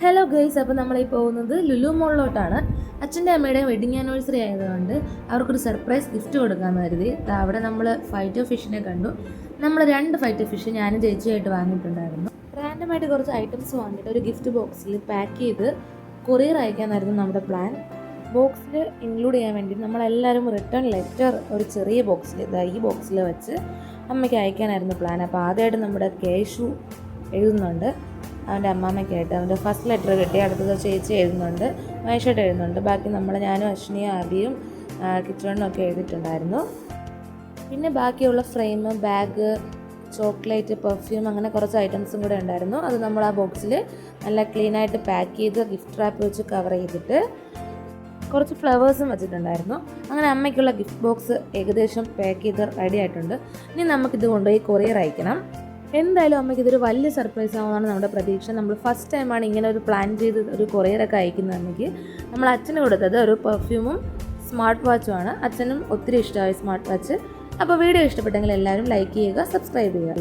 Hello guys അപ്പോൾ നമ്മളീ പോകുന്നത് ലുലു മോളിലോട്ടാണ്. അച്ഛന്റെ അമ്മയുടെയും വെഡിങ് ആനിവേഴ്സറി ആയതുകൊണ്ട് അവർക്കൊരു സർപ്രൈസ് ഗിഫ്റ്റ് കൊടുക്കാമെന്ന് കരുതി. അവിടെ നമ്മൾ ഫൈറ്റർ ഫിഷിനെ കണ്ടു. നമ്മൾ രണ്ട് ഫൈറ്റർ ഫിഷ് ഞാനും ചേച്ചിയായിട്ട് വാങ്ങിയിട്ടുണ്ടായിരുന്നു. റാൻഡമായിട്ട് കുറച്ച് ഐറ്റംസ് വാങ്ങിയിട്ട് ഒരു ഗിഫ്റ്റ് ബോക്സിൽ പാക്ക് ചെയ്ത് കൊറിയർ അയക്കാനായിരുന്നു നമ്മുടെ പ്ലാൻ ബോക്സിൽ ഇൻക്ലൂഡ് ചെയ്യാൻ വേണ്ടി നമ്മളെല്ലാവരും റിട്ടേൺ ലെറ്റർ ഒരു ചെറിയ ബോക്സിൽ ഈ ബോക്സിൽ വെച്ച് അമ്മയ്ക്ക് അയക്കാനായിരുന്നു പ്ലാൻ അപ്പോൾ ആദ്യമായിട്ട് നമ്മുടെ കേശു എഴുതുന്നുണ്ട്. അവന്റെ അമ്മാമ്മയ്ക്കായിട്ട് അവന്റെ ഫസ്റ്റ് ലെറ്റർ കിട്ടി. അടുത്തത് ചേച്ചി എഴുതുന്നുണ്ട്. മഹേഷായിട്ട് എഴുതുന്നുണ്ട്. ബാക്കി നമ്മൾ ഞാനും അശ്വിനിയും ആബിയും കിച്ചണിനും ഒക്കെ എഴുതിയിട്ടുണ്ടായിരുന്നു. പിന്നെ ബാക്കിയുള്ള ഫ്രെയിം ബാഗ് ചോക്ലേറ്റ് പെർഫ്യൂം അങ്ങനെ കുറച്ച് ഐറ്റംസും കൂടെ ഉണ്ടായിരുന്നു. അത് നമ്മൾ ആ ബോക്സിൽ നല്ല ക്ലീനായിട്ട് പാക്ക് ചെയ്ത് ഗിഫ്റ്റ് റാപ്പ് വെച്ച് കവർ ചെയ്തിട്ട് കുറച്ച് ഫ്ലവേഴ്സും വെച്ചിട്ടുണ്ടായിരുന്നു. അങ്ങനെ അമ്മയ്ക്കുള്ള ഗിഫ്റ്റ് ബോക്സ് ഏകദേശം പാക്ക് ചെയ്ത് റെഡി ആയിട്ടുണ്ട്. ഇനി നമുക്കിത് കൊണ്ടുപോയി കൊറിയർ അയക്കണം. എന്തായാലും അമ്മയ്ക്ക് ഇതൊരു വലിയ സർപ്രൈസ് ആവുമെന്നാണ് നമ്മുടെ പ്രതീക്ഷ. നമ്മൾ ഫസ്റ്റ് ടൈമാണ് ഇങ്ങനെ ഒരു പ്ലാൻ ചെയ്ത് ഒരു കൊറിയറൊക്കെ അയക്കുന്നത് അമ്മയ്ക്ക്. നമ്മൾ അച്ഛന് കൊടുത്തത് ഒരു പെർഫ്യൂമും സ്മാർട്ട് വാച്ചുമാണ് അച്ഛനും ഒത്തിരി ഇഷ്ടമായി സ്മാർട്ട് വാച്ച് അപ്പോൾ വീഡിയോ ഇഷ്ടപ്പെട്ടെങ്കിൽ എല്ലാവരും ലൈക്ക് ചെയ്യുക സബ്സ്ക്രൈബ് ചെയ്യുക.